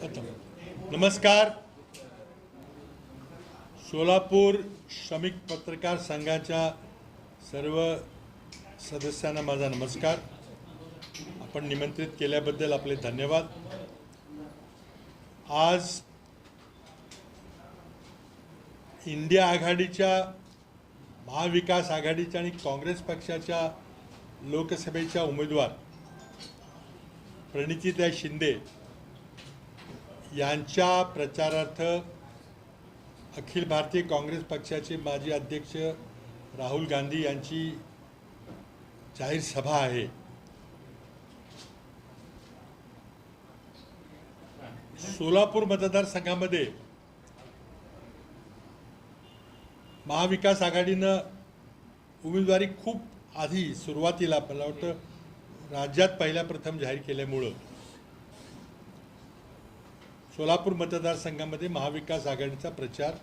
नमस्कार. सोलापूर श्रमिक पत्रकार संघाच्या सर्व सदस्यांना माझा नमस्कार. आपण निमंत्रित केल्याबद्दल आपले धन्यवाद. आज इंडिया आघाडीच्या महाविकास आघाडीच्या आणि काँग्रेस पक्षाच्या लोकसभेच्या उमेदवार प्रणितीताई शिंदे यांच्या प्रचारार्थ अखिल भारतीय काँग्रेस पक्षाचे माजी अध्यक्ष राहुल गांधी यांची जाहीर सभा आहे. सोलापूर मतदारसंघामध्ये महाविकास आघाडीनं उमेदवारी खूप आधी सुरुवातीला मला वाटतं राज्यात पहिल्या प्रथम जाहीर केल्यामुळं सोलापूर मतदारसंघामध्ये महाविकास आघाडीचा प्रचार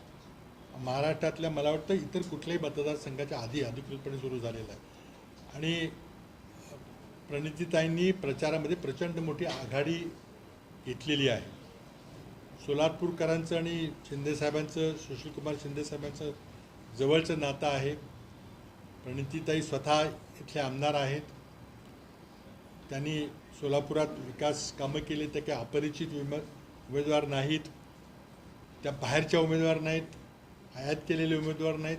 महाराष्ट्रातल्या मला वाटतं इतर कुठल्याही मतदारसंघाच्या आधी अधिकृतपणे सुरू झालेला आहे. आणि प्रणितीताईंनी प्रचारामध्ये प्रचंड मोठी आघाडी घेतलेली आहे. सोलापूरकरांचं आणि शिंदेसाहेबांचं सुशीलकुमार शिंदेसाहेबांचं जवळचं नातं आहे. प्रणितीताई स्वतः इथले आमदार आहेत. त्यांनी सोलापुरात विकास कामं केले तर काही अपरिचित विम उमेदवार नाहीत त्या बाहेरच्या उमेदवार नाहीत आयात केलेले उमेदवार नाहीत.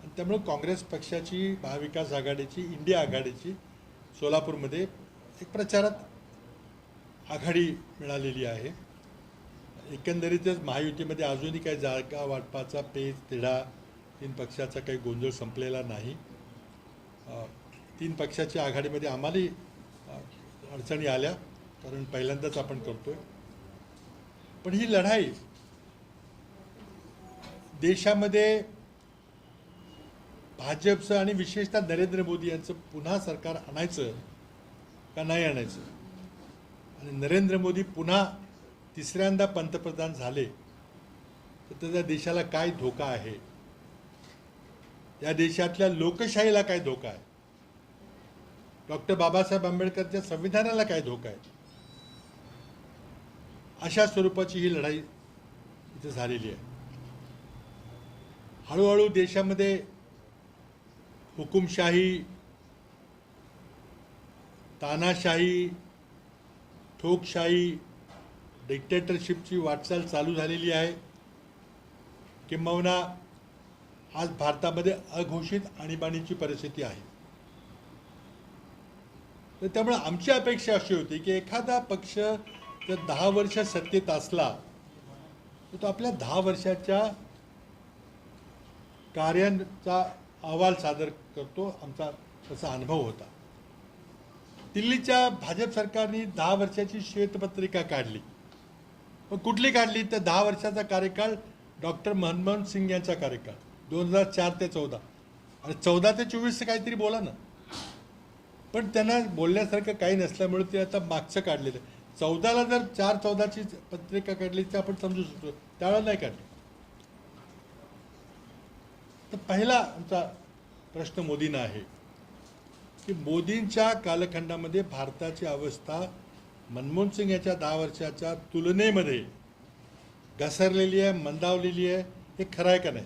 आणि त्यामुळे काँग्रेस पक्षाची महाविकास आघाडीची इंडिया आघाडीची सोलापूरमध्ये एक प्रचारात आघाडी मिळालेली आहे. एकंदरीतच महायुतीमध्ये अजूनही काही जागा वाटपाचा पेच तिढा तीन पक्षाचा काही गोंधळ संपलेला नाही. तीन पक्षाच्या आघाडीमध्ये आम्हालाही अडचणी आल्या कारण पहिल्यांदाच आपण करतो आहे पण ही लढाई देशामध्ये भाजपचं आणि विशेषतः नरेंद्र मोदी यांचं पुन्हा सरकार आणायचं का नाही आणायचं? आणि नरेंद्र मोदी पुन्हा तिसऱ्यांदा पंतप्रधान झाले तर त्याचा देशाला काय धोका आहे? या देशातल्या लोकशाहीला काय धोका आहे? डॉक्टर बाबासाहेब आंबेडकरच्या संविधानाला काय धोका आहे? अशा स्वरूपाची ही लढाई इथे झालेली आहे. हळूहळू देशामध्ये हुकुमशाही तानाशाही ठोकशाही डिक्टेटरशिपची वाटचाल चालू झालेली आहे. किंबहुना आज भारतामध्ये अघोषित आणीबाणीची परिस्थिती आहे. तर त्यामुळे आमची अपेक्षा अशी होती की एखादा पक्ष जर दहा वर्ष सत्तेत असला तर तो आपल्या दहा वर्षाच्या कार्यांचा अहवाल सादर करतो. आमचा तसा अनुभव होता. दिल्लीच्या भाजप सरकारने दहा वर्षाची श्वेतपत्रिका काढली. पण कुठली काढली? तर दहा वर्षाचा कार्यकाळ डॉक्टर मनमोहन सिंग यांचा कार्यकाळ दोन हजार चार ते चौदा. आणि चौदा ते चोवीसचं काहीतरी बोला ना. पण त्यांना बोलण्यासारखं काही नसल्यामुळे ते आता मागचं काढलेलं आहे. चौदाला जर चार चौदाची पत्रिका काढली तर आपण समजू शकतो. त्यावेळेला नाही काढली. तर पहिला आमचा प्रश्न मोदींना आहे की मोदींच्या कालखंडामध्ये भारताची अवस्था मनमोहन सिंग याच्या दहा वर्षाच्या तुलनेमध्ये घसरलेली आहे मंदावलेली आहे हे खरं आहे का नाही?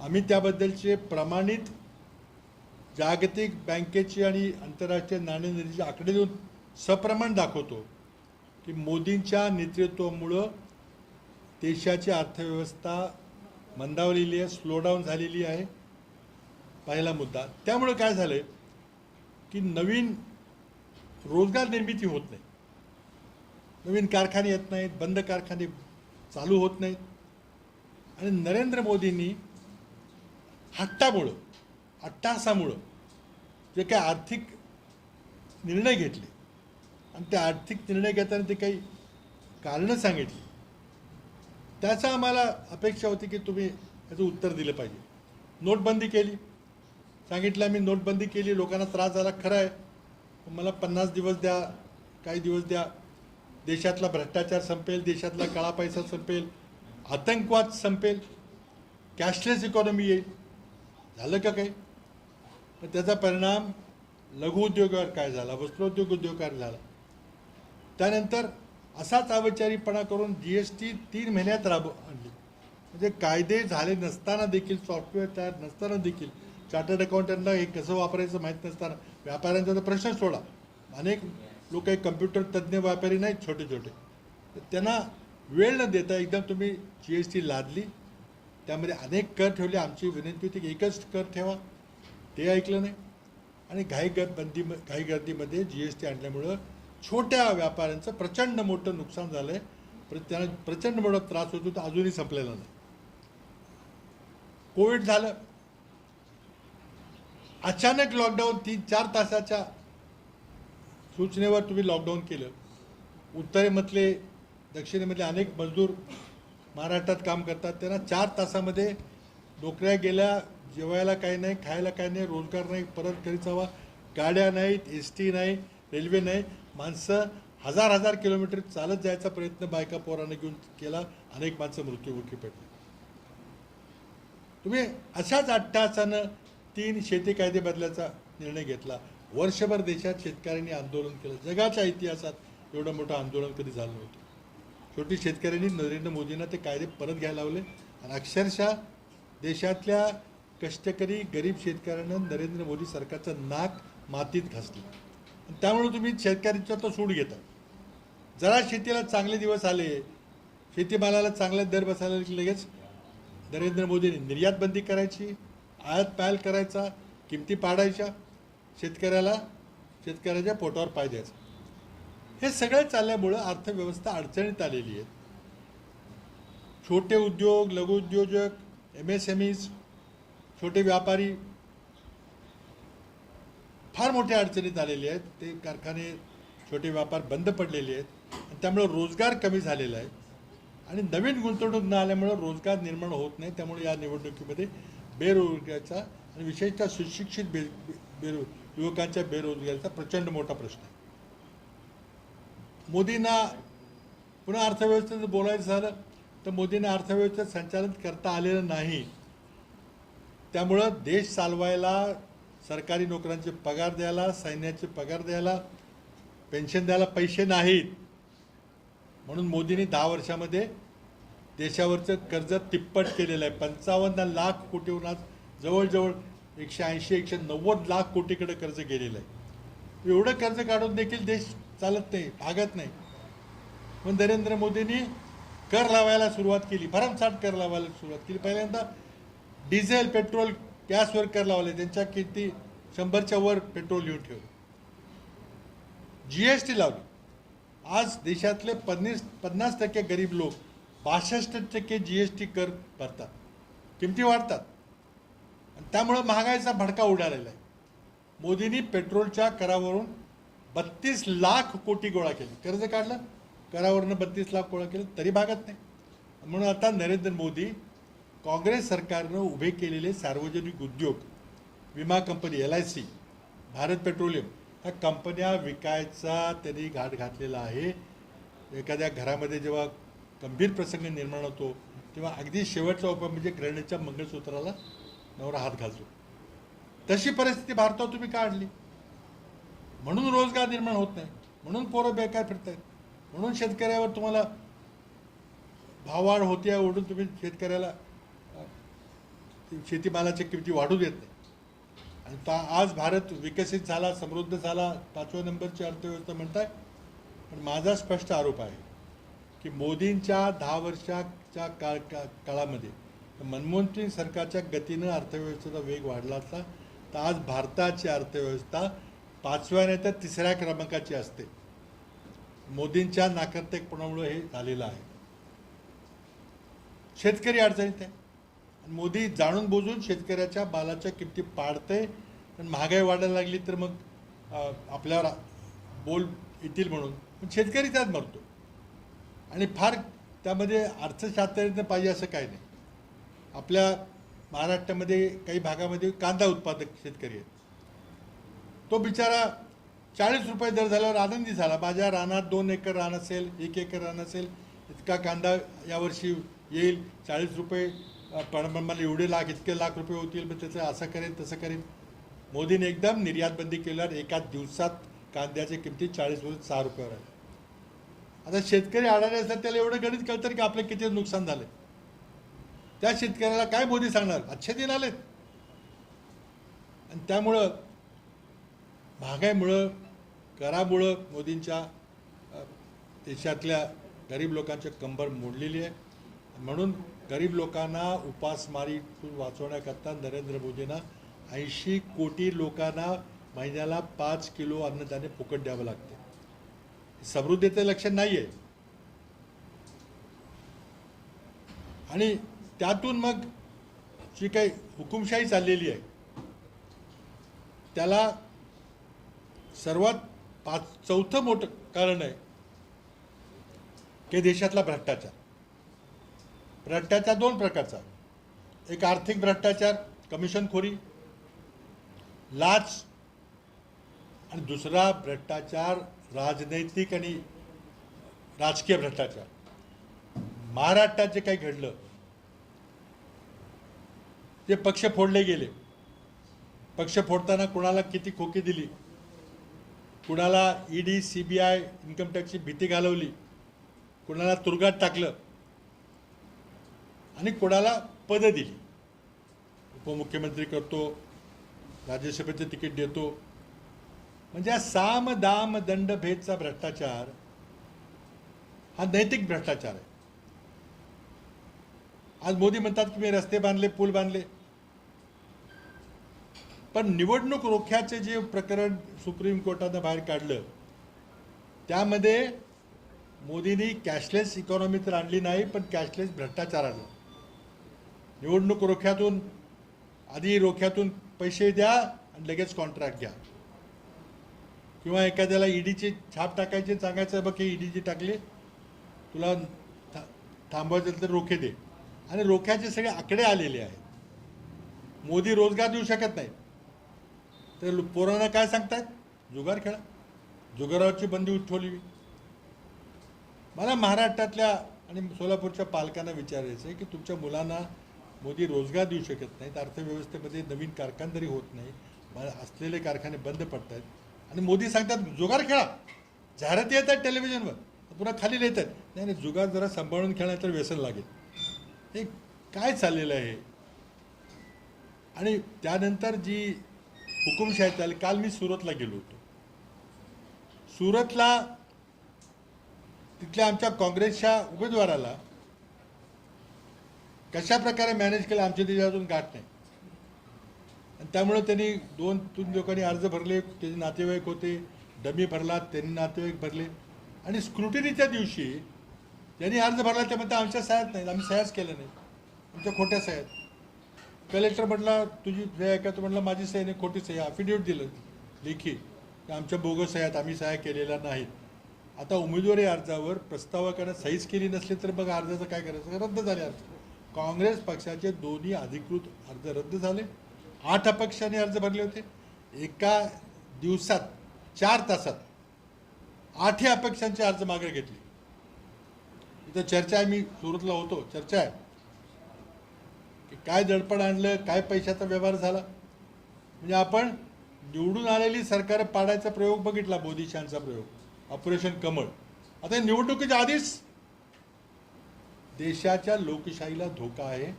आम्ही त्याबद्दलचे प्रमाणित जागतिक बँकेची आणि आंतरराष्ट्रीय नाणेनिधीचे आकडे देऊन सप्रमाण दाखवतो की मोदींच्या नेतृत्वामुळं देशाची अर्थव्यवस्था मंदावलेली आहे स्लोडाऊन झालेली आहे. पहिला मुद्दा. त्यामुळं काय झालं की नवीन रोजगार निर्मिती होत नाही. नवीन कारखाने येत नाहीत बंद कारखाने चालू होत नाहीत. आणि नरेंद्र मोदींनी हट्टामुळं अट्टासामुळं जे काही आर्थिक निर्णय घेतले आणि ते आर्थिक निर्णय घेताना ते काही कारणं सांगितली. त्याचा आम्हाला अपेक्षा होती की तुम्ही याचं उत्तर दिलं पाहिजे. नोटबंदी केली. सांगितलं मी नोटबंदी केली. लोकांना त्रास झाला खरं आहे. मला पन्नास दिवस द्या काही दिवस द्या. देशातला भ्रष्टाचार संपेल देशातला काळा पैसा संपेल आतंकवाद संपेल. कॅशलेस इकॉनॉमी येईल. झालं का काही? पण त्याचा परिणाम लघु उद्योगावर काय झाला? वस्त्रोद्योग उद्योगावर झाला? त्यानंतर असाच अवचारीपणा करून जी एस टी तीन महिन्यात राब आणली. म्हणजे कायदे झाले नसताना देखील सॉफ्टवेअर तयार नसताना देखील चार्टर्ड अकाउंटंटला हे कसं वापरायचं माहीत नसताना व्यापाऱ्यांचा तर प्रश्न सोडा. अनेक लोक हे कम्प्युटर तज्ज्ञ व्यापारी नाहीत छोटे छोटे तर त्यांना वेळ न देता एकदम तुम्ही जी एस टी लादली. त्यामध्ये अनेक कर ठेवले. आमची विनंती होती की एकच कर ठेवा. ते ऐकलं नाही. आणि घाई गर घाई गर्दीमध्ये जी एस टी आणल्यामुळं छोट्या व्यापाऱ्यांचं प्रचंड मोठं नुकसान झालं आहे प्र त्यांना प्रचंड मोठा त्रास होतो तो अजूनही संपलेला नाही. कोविड झालं. अचानक लॉकडाऊन तीन चार तासाच्या सूचनेवर तुम्ही लॉकडाऊन केलं. उत्तरेमधले दक्षिणेमधले अनेक मजदूर महाराष्ट्रात काम करतात. त्यांना चार तासामध्ये नोकऱ्या गेल्या जेवायला काही नाही खायला काही नाही रोजगार नाही परत घरीच हवा गाड्या नाहीत एस टी नाही रेल्वेने माणसं हजार हजार किलोमीटर चालत जायचा प्रयत्न बायका पोराने घेऊन केला. अनेक माणसं मृत्यूमुखी पडली. तुम्ही अशाच अट्टासानं तीन शेती कायदे बदलाचा निर्णय घेतला. वर्षभर देशात शेतकऱ्यांनी आंदोलन केलं. जगाच्या इतिहासात एवढं मोठं आंदोलन कधी झालं नव्हतं. शेवटी शेतकऱ्यांनी नरेंद्र मोदींना ते कायदे परत घ्यायला लावले. आणि अक्षरशः देशातल्या कष्टकरी गरीब शेतकऱ्यांना नरेंद्र मोदी सरकारचं नाक मातीत घासलं. त्यामुळे तुम्ही शेतकऱ्यांचा तो सूड घेता. जरा शेतीला चांगले दिवस आले शेतीमालाला चांगले दर बसायला की लगेच. नरेंद्र मोदींनी निर्यात बंदी करायची आयात पायल करायचा किमती पाडायच्या शेतकऱ्याला शेतकऱ्याच्या पोटावर पाय द्यायचा. हे सगळं चालल्यामुळं अर्थव्यवस्था अडचणीत आलेली आहे. छोटे उद्योग लघुउद्योजक एम एस एम ईज छोटे व्यापारी फार मोठ्या अडचणीत आलेले आहेत. ते कारखाने छोटे व्यापार बंद पडलेले आहेत. आणि त्यामुळं रोजगार कमी झालेला आहे. आणि नवीन गुंतवणूक न आल्यामुळं रोजगार निर्माण होत नाही. त्यामुळे या निवडणुकीमध्ये बेरोजगारीचा आणि विशेषतः सुशिक्षित बे बेरो युवकांच्या बेरोजगारीचा प्रचंड मोठा प्रश्न आहे. मोदींना पुन्हा अर्थव्यवस्थेचं बोलायचं झालं तर मोदींना अर्थव्यवस्थेत संचालन करता आलेलं नाही. त्यामुळं देश चालवायला सरकारी नोकऱ्यांचे पगार द्यायला सैन्याचे पगार द्यायला पेन्शन द्यायला पैसे नाहीत. म्हणून मोदींनी दहा वर्षामध्ये देशावरचं कर्ज तिप्पट केलेलं आहे. पंचावन्न लाख कोटीहून आज जवळजवळ एकशे ऐंशी एकशे नव्वद लाख कोटीकडे कर्ज गेलेलं आहे. एवढं कर्ज काढून देखील देश चालत नाही भागत नाही. पण नरेंद्र मोदींनी कर लावायला सुरुवात केली. भरमसाठ कर लावायला सुरुवात केली. पहिल्यांदा डिझेल पेट्रोल गॅसवर कर लावले त्यांच्या किती शंभरच्या वर पेट्रोल येऊन ठेवलं. जी एस टी लावली. आज देशातले पन्नास पन्नास टक्के गरीब लोक बासष्ट टक्के जी एस टी कर भरतात. किमती वाढतात. आणि त्यामुळं महागाईचा भडका उडालेला आहे. मोदींनी पेट्रोलच्या करावरून बत्तीस लाख कोटी गोळा केले. कर्ज काढलं. करावरनं बत्तीस लाख गोळा केलं. तरी भागत नाही. म्हणून आता नरेंद्र मोदी काँग्रेस सरकारनं उभे केलेले सार्वजनिक उद्योग विमा company L I C Bharat petroleum ह्या कंपन्या विकायचा त्यांनी घाट घातलेला आहे. एखाद्या घरामध्ये जेव्हा गंभीर प्रसंग निर्माण होतो तेव्हा अगदी शेवटचा उपाय म्हणजे ग्रहणाच्या मंगळसूत्राला नवरा हात घालतो. तशी परिस्थिती भारतात तुम्ही काढली म्हणून रोजगार निर्माण होत नाही म्हणून पोरं बेकार फिरत आहेत म्हणून शेतकऱ्यावर तुम्हाला भाववाढ होते ओढून तुम्ही शेतकऱ्याला शेतीमालाच्या किमती वाढू देत नाही. आणि ता आज भारत विकसित झाला समृद्ध झाला पाचव्या नंबरची अर्थव्यवस्था म्हणताय. पण माझा स्पष्ट आरोप आहे की मोदींच्या दहा वर्षाच्या काळ का काळामध्ये मनमोहन सिंग सरकारच्या गतीनं अर्थव्यवस्थेचा वेग वाढला असता तर आज भारताची अर्थव्यवस्था पाचव्या नाही तर तिसऱ्या क्रमांकाची असते. मोदींच्या नाकर्तेकपणामुळे हे झालेलं आहे. शेतकरी अडचणीत आहे. मोदी जाणून बुजून शेतकऱ्याच्या बालाच्या किमती पाडते पण महागाई वाढायला लागली तर मग अ, आपल्यावर बोल येतील म्हणून. पण शेतकरी त्यात मरतो. आणि फार त्यामध्ये अर्थशास्त्रज्ञ पाहिजे असं काही नाही. आपल्या महाराष्ट्रामध्ये काही भागामध्ये कांदा उत्पादक शेतकरी आहेत. तो बिचारा चाळीस रुपये दर झाल्यावर आनंदी झाला. माझ्या रानात दोन एकर रान असेल एक एकर रान असेल इतका कांदा यावर्षी येईल चाळीस रुपये पण पण मला एवढे लाख इतके लाख रुपये होतील मग त्याचं असं करेन तसं करेन. मोदीने एकदम निर्यातबंदी केल्यावर एका दिवसात कांद्याच्या किमती चाळीसवरून सहा रुपयावर आहे आता शेतकरी अडाणी असतात त्याला एवढं गणित कळतं की आपलं किती नुकसान झालं त्या शेतकऱ्याला काय मोदी सांगणार? अच्छे दिन आलेत. आणि त्यामुळं महागाईमुळं करामुळं मोदींच्या देशातल्या गरीब लोकांच्या कंबर मोडलेली आहे. म्हणून गरीब लोकांना उपासमारीतून वाचवण्याकरता नरेंद्र मोदींना ऐंशी कोटी लोकांना महिन्याला पाच किलो अन्नधान्य फुकट द्यावं लागते. समृद्धीचं लक्षण नाही आहे आणि त्यातून मग जी काही हुकुमशाही चाललेली आहे त्याला सर्वात पाच चौथं मोठं कारण आहे की देशातला भ्रष्टाचार. भ्रष्टाचार दोन प्रकारचा एक आर्थिक भ्रष्टाचार कमिशनखोरी लाच आणि दुसरा भ्रष्टाचार राजनैतिक आणि राजकीय भ्रष्टाचार. महाराष्ट्रात जे काही घडलं ते पक्ष फोडले गेले पक्ष फोडताना कुणाला किती खोकी दिली कुणाला ED C B I income टॅक्सची भीती घालवली कुणाला तुरुंगात टाकलं आणि कोणाला पदं दिली. उपमुख्यमंत्री करतो राज्यसभेचं तिकीट देतो. म्हणजे हा साम दाम दंड भेदचा भ्रष्टाचार हा नैतिक भ्रष्टाचार आहे. आज मोदी म्हणतात की मी रस्ते बांधले पूल बांधले. पण निवडणूक रोख्याचे जे प्रकरण सुप्रीम कोर्टानं बाहेर काढलं त्यामध्ये मोदींनी कॅशलेस इकॉनॉमी तर आणली नाही पण कॅशलेस भ्रष्टाचार आणला. निवडणूक रोख्यातून आधी रोख्यातून पैसे द्या आणि लगेच कॉन्ट्रॅक्ट घ्या. किंवा एखाद्याला ईडीची छाप टाकायची सांगायचं बघ की ईडीची टाकली तुला था थांबवायचं असेल तर रोखे दे. आणि रोख्याचे सगळे आकडे आलेले आहेत. मोदी रोजगार देऊ शकत नाही तर पोरांना काय सांगतायत? जुगार खेळा. जुगारावरची बंदी उठवली. मला महाराष्ट्रातल्या आणि सोलापूरच्या पालकांना विचारायचं आहे की तुमच्या मुलांना मोदी रोजगार देऊ शकत नाहीत अर्थव्यवस्थेमध्ये नवीन कारखानदारी होत नाही असलेले कारखाने बंद पडत आहेत आणि मोदी सांगतात जुगार खेळा. जाहिराती येत आहेत टेलिव्हिजनवर पुन्हा खाली येत आहेत नाही नाही जुगार जरा सांभाळून खेळण्याचं व्यसन लागेल. हे काय चाललेलं आहे? आणि त्यानंतर जी हुकुमशाही चालली काल मी सुरतला गेलो होतो. सुरतला तिथल्या आमच्या काँग्रेसच्या उमेदवाराला कशा प्रकारे मॅनेज केलं आमच्या त्याच्यातून गाठ नाही. आणि त्यामुळे त्यांनी दोन तीन लोकांनी अर्ज भरले त्याचे नातेवाईक होते डमी भरला त्यांनी नातेवाईक भरले. आणि स्क्रुटिनीच्या दिवशी ज्यांनी अर्ज भरला ते म्हणतात आमच्या सह्यात नाही आम्ही सह्याच केलं नाही. आमच्या खोट्या सह्यात कलेक्टर म्हटला तुझी सह्या आहे का तू म्हटलं माझी सह्या नाही खोटी सही अफिडेविट दिलं लेखी की आमच्या बोगस सह्यात आम्ही सह्या केलेल्या नाहीत आता उमेदवारी अर्जावर प्रस्तावाकडे सहीच केली नसली तर मग अर्जाचं काय करायचं? रद्द झाले अर्ज. काँग्रेस पक्षाचे दोन्ही अधिकृत अर्ज रद्द झाले. आठ अपक्षांनी अर्ज भरले होते. एका दिवसात चार तासात आठही अपक्षांचे अर्ज मागे घेतले. इथं चर्चा आहे मी सुरतला होतो. चर्चा आहे. की काय दडपण आणलं काय पैशाचा व्यवहार झाला? म्हणजे आपण निवडून आलेली सरकार पाडायचा प्रयोग बघितला मोदी शहाचा प्रयोग. ऑपरेशन कमळ. आता निवडणुकीच्या आधीच देशाच्या लोकशाहीला धोका आहे.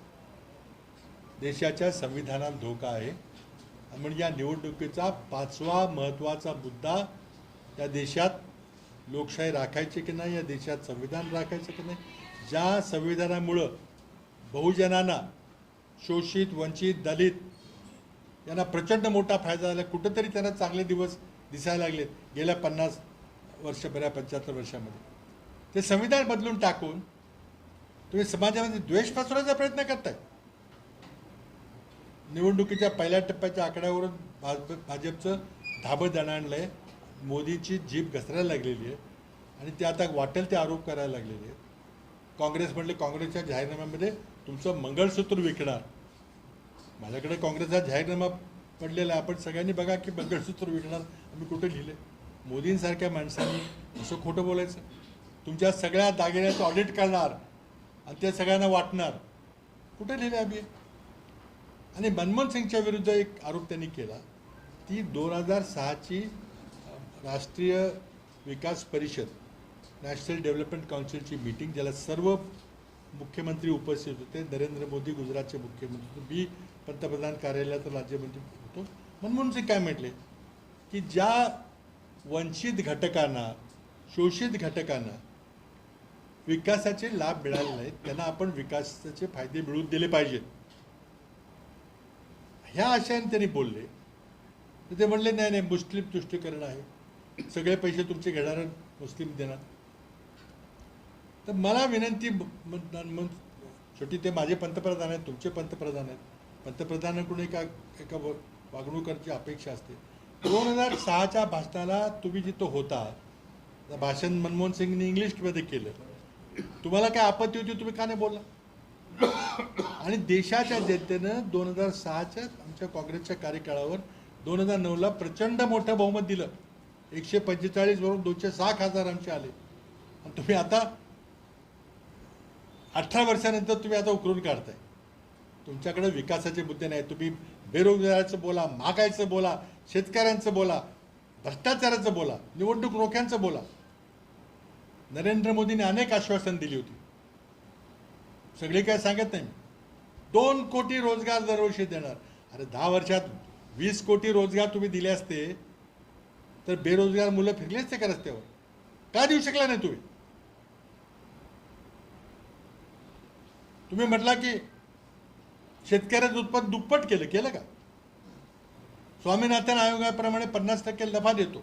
देशाच्या संविधानाला धोका आहे. म्हणजे या निवडणुकीचा पाचवा महत्त्वाचा मुद्दा या देशात लोकशाही राखायची की नाही या देशात संविधान राखायचं की नाही? ज्या संविधानामुळं बहुजनांना शोषित वंचित दलित यांना प्रचंड मोठा फायदा झाला. कुठंतरी त्यांना चांगले दिवस दिसायला लागलेत गेल्या पन्नास वर्षभरा पंच्याहत्तर वर्षामध्ये. ते संविधान बदलून टाकून तुम्ही समाजामध्ये द्वेष पसरवायचा प्रयत्न करताय. निवडणुकीच्या पहिल्या टप्प्याच्या आकड्यावरून भाजप भाजपचं धाबं दणाणलंय. मोदीची जीभ घसरायला लागलेली आहे. आणि ते आता वाटेल ते आरोप करायला लागलेले आहेत. काँग्रेस म्हटले काँग्रेसच्या जाहीरनाम्यामध्ये तुमचं मंगळसूत्र विकणार. माझ्याकडे काँग्रेसचा जाहीरनामा पडलेला आहे. आपण सगळ्यांनी बघा की मंगळसूत्र विकणार. आम्ही कुठे लिहिले? मोदींसारख्या माणसांनी असं खोटं बोलायचं? तुमच्या सगळ्या दागिन्याचं ऑडिट करणार. आणि ते सगळ्यांना वाटणार. कुठे लिहिले आम्ही? आणि मनमोहन सिंगच्या विरुद्ध एक आरोप त्यांनी केला. ती दोन हजार सहाची राष्ट्रीय विकास परिषद नॅशनल डेव्हलपमेंट काउन्सिलची मीटिंग ज्याला सर्व मुख्यमंत्री उपस्थित होते नरेंद्र मोदी गुजरातचे मुख्यमंत्री होते मी पंतप्रधान कार्यालयात राज्यमंत्री होतो. मनमोहन सिंग काय म्हटले? की ज्या वंचित घटकांना शोषित घटकांना विकासाचे लाभ मिळाले नाहीत त्यांना आपण विकासाचे फायदे मिळवून दिले पाहिजेत ह्या आशयाने त्यांनी बोलले. तर ते म्हणले नाही नाही मुस्लिम तुष्टीकरण आहे. सगळे पैसे तुमचे घेणार मुस्लिम देणार. तर मला विनंती शेवटी ते माझे पंतप्रधान आहेत तुमचे पंतप्रधान आहेत. पंतप्रधानांकडून एका एका वागणुकांची अपेक्षा असते. दोन हजार सहाच्या भाषणाला तुम्ही जिथं होता भाषण मनमोहन सिंगने इंग्लिशमध्ये केलं. तुम्हाला काय आपत्ती होती तुम्ही का नाही बोलला? आणि देशाच्या जनतेनं दोन हजार सहाच्या आमच्या काँग्रेसच्या कार्यकाळावर दोन हजार नऊला प्रचंड मोठं बहुमत दिलं. एकशे पंचेचाळीस वरून दोनशे सहा खासदार आमचे आले. आणि तुम्ही आता अठरा वर्षानंतर तुम्ही आता उकरून काढताय. तुमच्याकडे विकासाचे मुद्दे नाही तुम्ही बेरोजगाराचं बोला महागाईचं बोला शेतकऱ्यांचं बोला भ्रष्टाचाराचं बोला निवडणूक रोख्यांचं बोला. नरेंद्र मोदींनी अनेक आश्वासन दिली होती. सगळी काय सांगत नाही दोन कोटी रोजगार दरवर्षी देणार. अरे दहा वर्षात वीस कोटी रोजगार तुम्ही दिले असते तर बेरोजगार मुलं फिरले असते का रस्त्यावर? का देऊ शकला नाही तुम्ही? तुम्ही म्हटला की शेतकऱ्याचं उत्पन्न दुप्पट केलं केलं का? स्वामीनाथन आयोगाप्रमाणे पन्नास टक्के नफा देतो.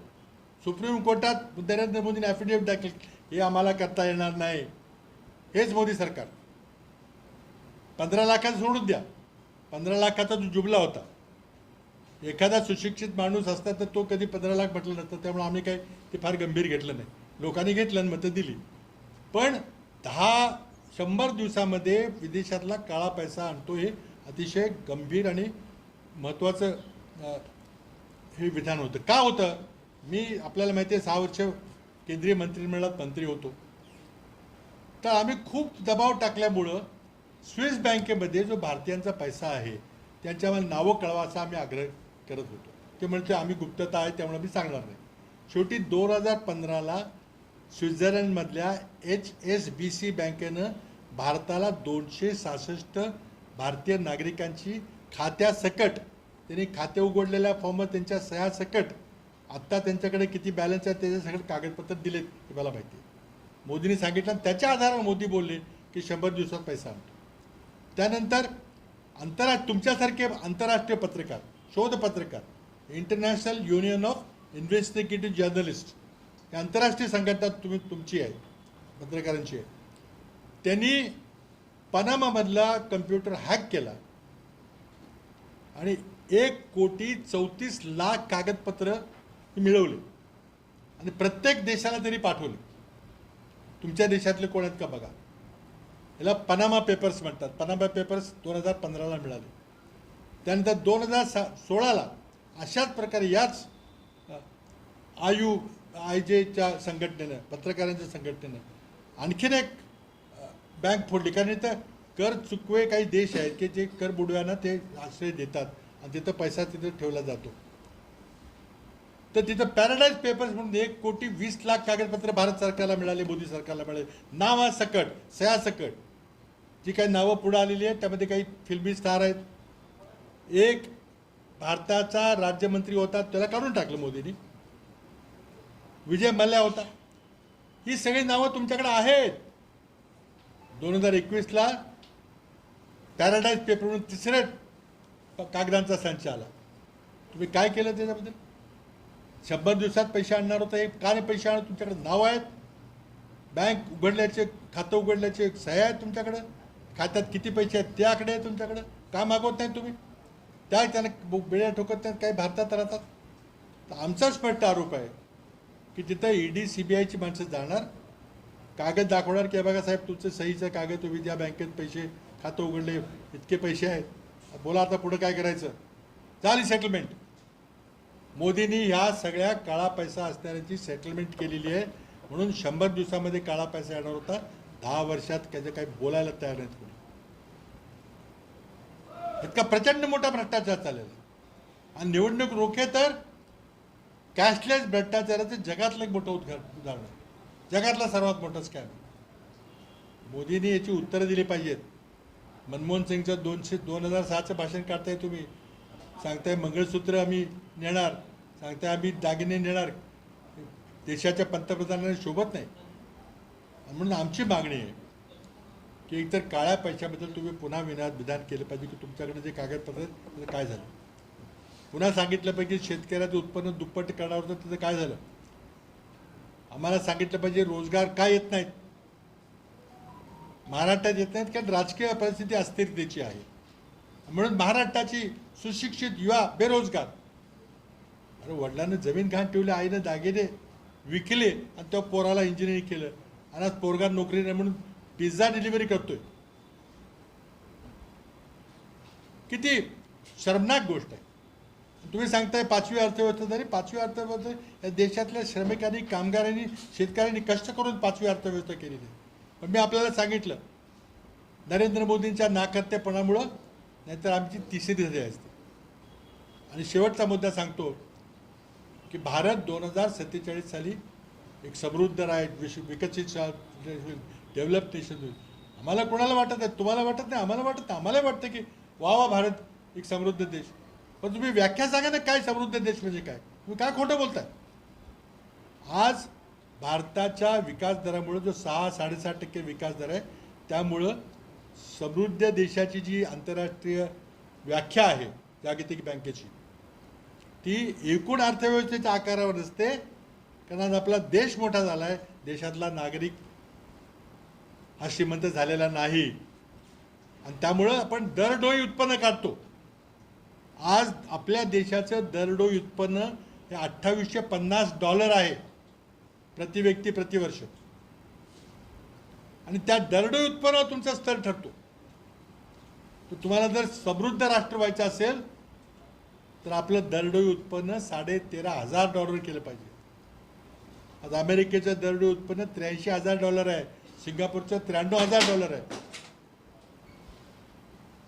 सुप्रीम कोर्टात नरेंद्र मोदींनी ॲफिडेव्हिट दाखल हे आम्हाला करता येणार नाही. हेच मोदी सरकार. पंधरा लाखाचं सोडून द्या. पंधरा लाखाचा जो जुबला होता. एखादा सुशिक्षित माणूस असता तर तो कधी पंधरा लाख म्हटलं नसतं त्यामुळे आम्ही काही ते फार गंभीर घेतलं नाही. लोकांनी घेतलं आणि मतं दिली. पण दहा शंभर दिवसामध्ये विदेशातला काळा पैसा आणतो हे अतिशय गंभीर आणि महत्त्वाचं हे विधान होतं. का होतं? मी आपल्याला माहिती आहे सहा वर्ष केंद्रीय मंत्रिमंडळात मंत्री होतो. तर आम्ही खूप दबाव टाकल्यामुळं स्विस बँकेमध्ये जो भारतीयांचा पैसा आहे त्यांच्यावर नावं कळवा असा आम्ही आग्रह करत होतो. ते म्हणते आम्ही गुप्तता आहे त्यामुळे आम्ही सांगणार नाही. शेवटी दोन हजार पंधराला स्वित्झर्लंडमधल्या एच एस बी सी बँकेनं भारताला दोनशे सहासष्ट भारतीय नागरिकांची खात्यासकट त्यांनी खाते उघडलेल्या फॉर्मवर त्यांच्या सह्यासकट आत्ता त्यांच्याकडे किती बॅलन्स आहे त्याचे सगळे कागदपत्र दिलेत हे मला माहिती आहे. मोदींनी सांगितलं आणि त्याच्या आधारावर मोदी बोलले की शंभर दिवसात पैसा आणतो. त्यानंतर आंतरा तुमच्यासारखे आंतरराष्ट्रीय पत्रकार शोध पत्रकार international union of investigative journalist या आंतरराष्ट्रीय संघटना तुम्ही तुमची आहे पत्रकारांची आहे. त्यांनी पनामामधला कम्प्युटर हॅक केला आणि एक कोटी चौतीस लाख कागदपत्र मिळवले. आणि प्रत्येक देशाला तरी पाठवले. तुमच्या देशातले कोण आहेत का बघा? याला पनामा पेपर्स म्हणतात. पनामा पेपर्स दोन हजार पंधराला मिळाले. त्यानंतर दोन हजार सा सोळाला अशाच प्रकारे याच आयु आय जेच्या संघटनेनं पत्रकारांच्या संघटनेनं आणखीन एक बँक फोडली. कारण इथं कर चुकवे काही देश आहेत की जे कर बुडव्यांना ते आश्रय देतात. आणि तिथं पैसा तिथं ठेवला जातो. तर तिथं पॅराडाईज पेपर्स म्हणून एक कोटी वीस लाख कागदपत्र भारत सरकारला मिळाले मोदी सरकारला मिळाले. नावासकट सयासकट जी काही नावं पुढं आलेली आहेत त्यामध्ये काही फिल्मी स्टार आहेत. एक भारताचा राज्यमंत्री होता त्याला काढून टाकलं मोदींनी. विजय मल्ल्या होता. ही सगळी नावं तुमच्याकडे आहेत. दोन हजार एकवीसला पॅराडाईज पेपर म्हणून तिसऱ्या कागदांचा संच आला. तुम्ही काय केलं त्याच्याबद्दल? शंभर दिवसात पैसे आणणार होते. का नाही पैसे आणत? तुमच्याकडे नाव आहेत. बँक उघडल्याचे खातं उघडल्याचे सह्या आहेत तुमच्याकडं. खात्यात किती पैसे आहेत ते आकडे आहेत तुमच्याकडं. का मागवत नाही तुम्ही? त्या त्यांना बेड्या ठोकत नाहीत काही भारतात राहतात. तर आमचा स्पष्ट आरोप आहे की तिथं ई ईडी सी बी आयची माणसं जाणार. कागद दाखवणार की बघा साहेब तुमचं सहीचं कागद तुम्ही ज्या बँकेत पैसे खातं उघडले इतके पैसे आहेत. बोला आता पुढं काय करायचं. झाली सेटलमेंट मोदींनी ह्या सगळ्या काळा पैसा असणाऱ्यांची सेटलमेंट केलेली आहे. म्हणून शंभर दिवसामध्ये काळा पैसा येणार होता. दहा वर्षात त्याचं काही बोलायला तयार नाहीत कोणी. इतका प्रचंड मोठा भ्रष्टाचार चाललेला आणि निवडणूक रोखे तर कॅशलेस भ्रष्टाचाराचं जगातलं एक मोठं उद्घा- उदाहरण जगातला सर्वात मोठा स्कॅम मोदींनी याची उत्तरं दिली पाहिजेत. मनमोहन सिंगचं दोनशे दोन हजार सहाचं भाषण काढताय तुम्ही. सांगताय मंगळसूत्र आम्ही नेणार सांगताय आम्ही दागिने नेणार. देशाच्या पंतप्रधानांना शोभत नाही. म्हणून आमची मागणी आहे की एकतर काळ्या पैशाबद्दल तुम्ही पुन्हा विनात विधान केलं पाहिजे की तुमच्याकडे जे कागदपत्र त्याचं काय झालं? पुन्हा सांगितलं पाहिजे शेतकऱ्याचं उत्पन्न दुप्पट करणार होतं त्याचं काय झालं? आम्हाला सांगितलं पाहिजे रोजगार काय येत नाहीत? महाराष्ट्रात येत नाहीत कारण राजकीय परिस्थिती अस्थिरतेची आहे. म्हणून महाराष्ट्राची सुशिक्षित युवा बेरोजगार. अरे वडिलांनी जमीन घाण ठेवली आईनं दागिने विकले आणि त्या पोराला इंजिनिअरिंग केलं. आणि आज पोरगा नोकरी नाही म्हणून पिझ्झा डिलिव्हरी करतोय. किती शर्मनाक गोष्ट आहे. तुम्ही सांगताय पाचवी अर्थव्यवस्था झाली. पाचवी अर्थव्यवस्था या देशातल्या श्रमिकांनी कामगारांनी शेतकऱ्यांनी कष्ट करून पाचवी अर्थव्यवस्था केलेली आहे. पण मी आपल्याला सांगितलं नरेंद्र मोदींच्या नाकर्तेपणामुळं नाहीतर आमची तिसरी झाली असते. आणि शेवटचा मुद्दा सांगतो की भारत दोन हजार सत्तेचाळीस साली एक समृद्ध राय विश्व विकसित होईल डेव्हलप नेशन होईल आम्हाला कोणाला वाटत आहे तुम्हाला वाटत नाही? आम्हाला वाटत नाही? आम्हाला वाटतं की वा वा भारत एक समृद्ध देश. पण तुम्ही व्याख्या सांगा ना काय समृद्ध देश म्हणजे काय? तुम्ही काय खोटं बोलताय? आज भारताच्या विकास दरामुळे जो सहा साडेसहा टक्के विकास दर आहे त्यामुळं समृद्ध देशाची जी आंतरराष्ट्रीय व्याख्या आहे जागतिक बँकेची ती एकूण अर्थव्यवस्थेच्या आकारावर असते कारण आज आपला देश मोठा झाला आहे देशातला नागरिक हा श्रीमंत झालेला नाही. आणि त्यामुळं आपण दरडोई उत्पन्न काढतो. आज आपल्या देशाचं दरडोई उत्पन्न हे अठ्ठावीसशे पन्नास डॉलर आहे प्रति व्यक्ती प्रतिवर्ष. आणि त्या दरडोई उत्पन्नावर तुमचा स्तर ठरतो. तर तुम्हाला जर समृद्ध राष्ट्र व्हायचं असेल तर आपलं दरडोई उत्पन्न साडे तेरा हजार डॉलर केलं पाहिजे. आज अमेरिकेचं दरडोई उत्पन्न त्र्याऐंशी हजार डॉलर आहे सिंगापूरचं त्र्याण्णव हजार डॉलर आहे.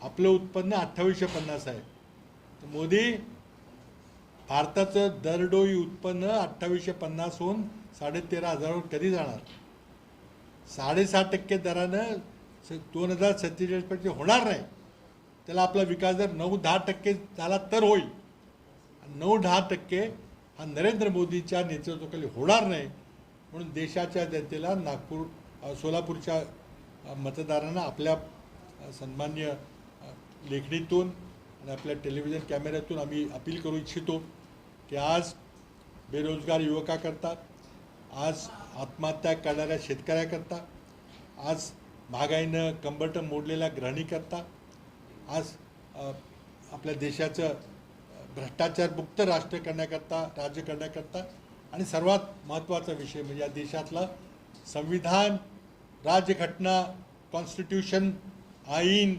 आपलं उत्पन्न अठ्ठावीसशे पन्नास आहे. तर मोदी भारताचं दरडोई उत्पन्न अठ्ठावीसशे पन्नासहून साडेतेरा हजारावर कधी जाणार? साडेसहा टक्के दरानं स दोन हजार सत्तेचाळीसपर्यंत होणार नाही. त्याला आपला विकास जर नऊ दहा टक्के झाला तर होईल. नऊ दहा टक्के हा नरेंद्र मोदीच्या नेतृत्वाखाली होणार नाही. म्हणून देशाच्या जनतेला नागपूर सोलापूरच्या मतदारांना आपल्या सन्मान्य लेखणीतून आणि आपल्या टेलिव्हिजन कॅमेऱ्यातून आम्ही अपील करू इच्छितो की आज बेरोजगार युवकाकरता आज आत्महत्या करणाऱ्या शेतकऱ्याकरता आज महागाईनं कंबरटं मोडलेल्या गृहिणीकरता आज आपल्या देशाचं भ्रष्टाचारमुक्त राष्ट्र करण्याकरता राज्य करण्याकरता आणि सर्वात महत्त्वाचा विषय म्हणजे या देशातलं संविधान राज्यघटना कॉन्स्टिट्यूशन आईन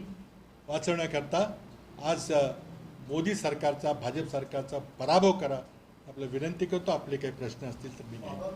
वाचवण्याकरता आज मोदी सरकारचा भाजप सरकारचा पराभव करा आपलं विनंती करतो आपले काही प्रश्न असतील तर मी घेईन.